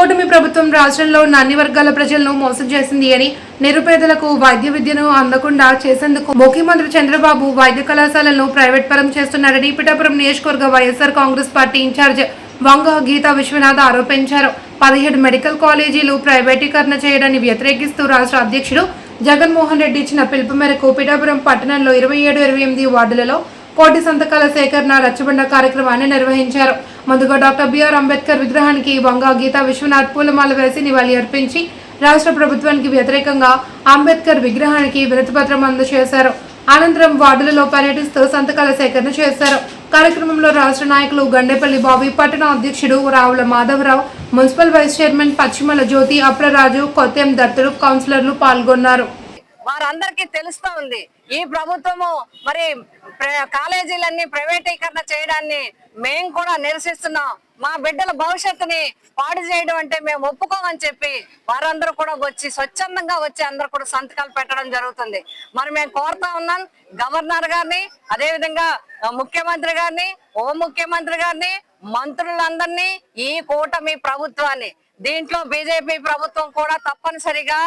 కూటమి ప్రభుత్వం రాష్ట్రంలో ఉన్న అన్ని వర్గాల ప్రజలను మోసం చేసింది అని నిరుపేదలకు వైద్య విద్యను అందకుండా చేసేందుకు ముఖ్యమంత్రి చంద్రబాబు వైద్య కళాశాలను ప్రైవేట్ పరం చేస్తున్నారని పిఠాపురం నియోజకవర్గ YSR Congress party in-charge Vanga Geetha Viswanath ఆరోపించారు. పదిహేడు మెడికల్ కాలేజీలు ప్రైవేటీకరణ చేయడాన్ని వ్యతిరేకిస్తూ రాష్ట్ర అధ్యక్షుడు జగన్మోహన్ రెడ్డి ఇచ్చిన పిలుపు మేరకు పిఠాపురం పట్టణంలో ఇరవై ఏడు ఇరవై ఎనిమిది వార్డులలో కోటి సంతకాల సేకరణ రచ్చబండ కార్యక్రమాన్ని నిర్వహించారు. ముందుగా డాక్టర్ బిఆర్ అంబేద్కర్ విగ్రహానికి బంగా గీత విశ్వనాథ్ పూలమాల వేసి నివాళి అర్పించి రాష్ట్ర ప్రభుత్వానికి వ్యతిరేకంగా అంబేద్కర్ విగ్రహానికి వినతిపత్రం అందజేశారు. అనంతరం వార్డులలో పర్యటిస్తూ సంతకాల సేకరణ చేశారు. కార్యక్రమంలో రాష్ట్ర నాయకులు గండేపల్లి బాబీ పట్టణ అధ్యక్షుడు Ravula Madhavarao municipal vice chairman పశ్చిమల Jyothi అప్రరాజు కొత్తెం దత్తుడు కౌన్సిలర్లు పాల్గొన్నారు. వారందరికీ తెలుస్తూ ఉంది. ఈ ప్రభుత్వము మరి ప్ర- కాలేజీలన్నీ ప్రైవేటీకరణ చేయడాన్ని మేము కూడా నిరసిస్తున్నాం. మా బిడ్డల భవిష్యత్తుని పాడు చేయడం అంటే మేము ఒప్పుకోమని చెప్పి వారందరూ కూడా వచ్చి స్వచ్ఛందంగా వచ్చి అందరూ కూడా సంతకాలు పెట్టడం జరుగుతుంది. మరి మేము కోరుతా ఉన్నాం గవర్నర్ గారిని అదేవిధంగా ముఖ్యమంత్రి గారిని ఉప ముఖ్యమంత్రి గారిని మంత్రులందరినీ ఈ కూటమి ప్రభుత్వాన్ని దీంట్లో బీజేపీ ప్రభుత్వం కూడా తప్పనిసరిగా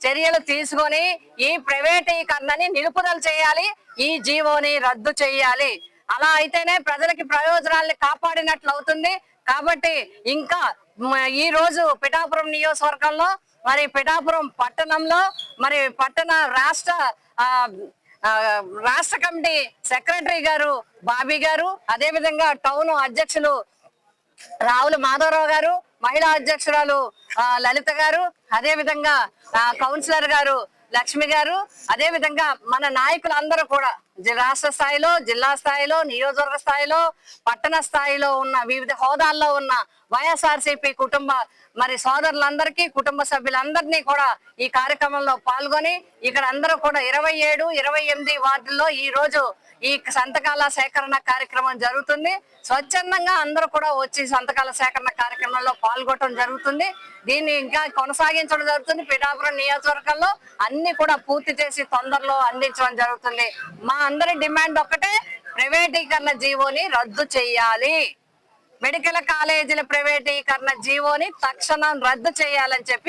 చర్యలు తీసుకొని ఈ ప్రైవేటీకరణని నిలుపుదల చేయాలి ఈ జీవోని రద్దు చేయాలి. అలా అయితేనే ప్రజలకి ప్రయోజనాల్ని కాపాడినట్లు అవుతుంది. కాబట్టి ఇంకా ఈ రోజు పిఠాపురం నియోజకవర్గంలో మరి పిఠాపురం పట్టణంలో మరి పట్టణ రాష్ట్ర రాష్ట్ర కమిటీ సెక్రటరీ గారు బాబీ గారు అదేవిధంగా టౌన్ అధ్యక్షులు రావుల మాధవరావు గారు మహిళా అధ్యక్షురాలు ఆ, లలిత గారు అదే విధంగా కౌన్సిలర్ గారు లక్ష్మి గారు అదే విధంగా మన నాయకులందరూ కూడా జి- రాష్ట్ర స్థాయిలో జిల్లా స్థాయిలో నియోజకవర్గ స్థాయిలో పట్టణ స్థాయిలో ఉన్న వివిధ హోదాల్లో ఉన్న వైఎస్ఆర్సీపీ కుటుంబ మరి సోదరులందరికీ కుటుంబ సభ్యులందరినీ కూడా ఈ కార్యక్రమంలో పాల్గొని ఇక్కడ అందరూ కూడా ఇరవై ఏడు ఇరవై ఎనిమిది వార్డుల్లో ఈ రోజు ఈ సంతకాల సేకరణ కార్యక్రమం జరుగుతుంది. స్వచ్ఛందంగా అందరూ కూడా వచ్చి సంతకాల సేకరణ కార్యక్రమంలో పాల్గొనడం జరుగుతుంది. దీన్ని ఇంకా కొనసాగించడం జరుగుతుంది. పిఠాపురం నియోజకవర్గంలో అన్ని కూడా పూర్తి చేసి తొందరలో అందించడం జరుగుతుంది. మా అందరి డిమాండ్ ఒక్కటే ప్రైవేటీకరణ జీవోని రద్దు చేయాలి. మెడికల్ కాలేజీల ప్రైవేటీకరణ జీవోని తక్షణం రద్దు చేయాలని చెప్పి